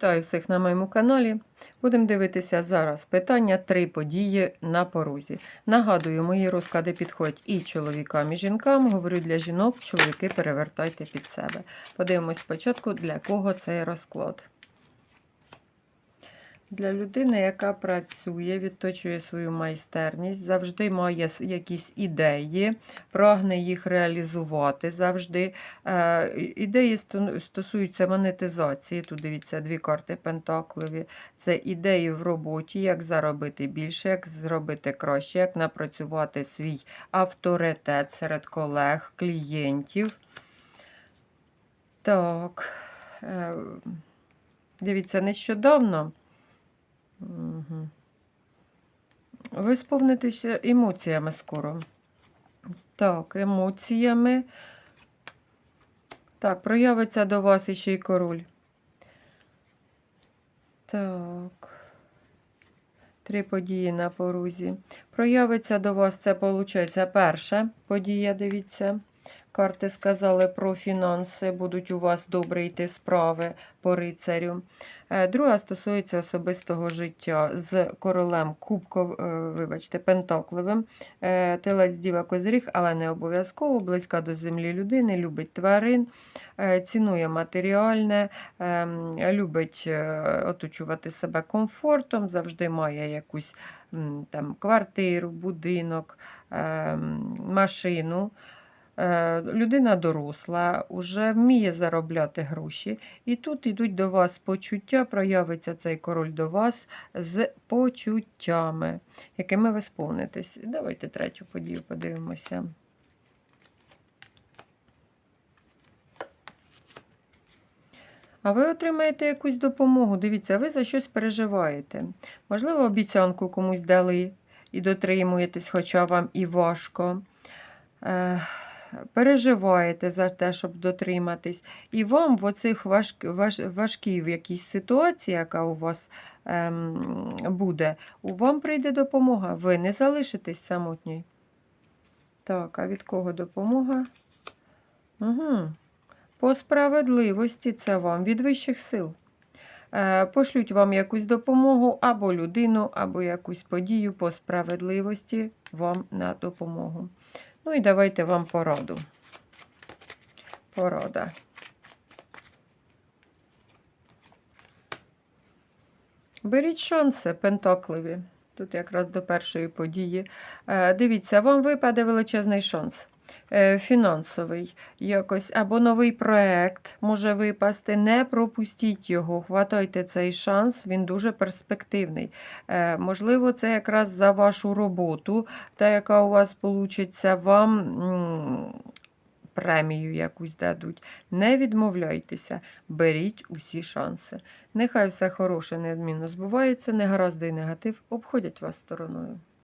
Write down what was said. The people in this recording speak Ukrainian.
Вітаю всіх на моєму каналі. Будемо дивитися зараз питання три події на порозі. Нагадую, мої розклади підходять і чоловікам, і жінкам. Говорю для жінок, чоловіки перевертайте під себе. Подивимось спочатку, для кого цей розклад. Для людини, яка працює, відточує свою майстерність, завжди має якісь ідеї, прагне їх реалізувати завжди. Е, Ідеї стосуються монетизації. Тут дивіться дві карти пентаклеві. Це ідеї в роботі, як заробити більше, як зробити краще, як напрацювати свій авторитет серед колег, клієнтів. Так. е, Дивіться, нещодавно. Ви сповнитеся емоціями скоро. Так, емоціями. Так, проявиться до вас іще й король. Так. Три події на порузі. Проявиться до вас це, виходить, перша подія, дивіться. Карти сказали про фінанси, будуть у вас добре йти справи по рицарю. Е, Друга стосується особистого життя з королем Кубков, е, вибачте, Пентаклевим. Е, Телець Діва Козиріг, але не обов'язково, близька до землі людини, любить тварин, цінує матеріальне, ем, любить оточувати себе комфортом, завжди має якусь там, квартиру, будинок, ем, машину. Е, Людина доросла, вже вміє заробляти гроші. І тут йдуть до вас почуття, проявиться цей король до вас з почуттями, якими ви сповнитесь. Давайте третю подію подивимося. А ви отримаєте якусь допомогу. Дивіться, ви за щось переживаєте. Можливо, обіцянку комусь дали і дотримуєтесь, хоча вам і важко. Переживаєте за те, щоб дотриматись. І вам в оцих важ, важ, важкій якійсь ситуації, яка у вас ем, буде, у вам прийде допомога. Ви не залишитесь самотньою. Так, а від кого допомога? Угу. По справедливості це вам від вищих сил. Е, Пошлють вам якусь допомогу або людину, або якусь подію по справедливості вам на допомогу. Ну і давайте вам пораду. Порада. Беріть шанси пентакливі. Тут якраз до першої події. Е, Дивіться, вам випаде величезний шанс. Е, Фінансовий якось, або новий проект може випасти. Не пропустіть його, хватайте цей шанс, він дуже перспективний. Е, Можливо, це якраз за вашу роботу, та яка у вас вийде, вам премію якусь дадуть. Не відмовляйтеся, беріть усі шанси. Нехай все хороше неодмінно збувається, негаразди і негатив обходять вас стороною.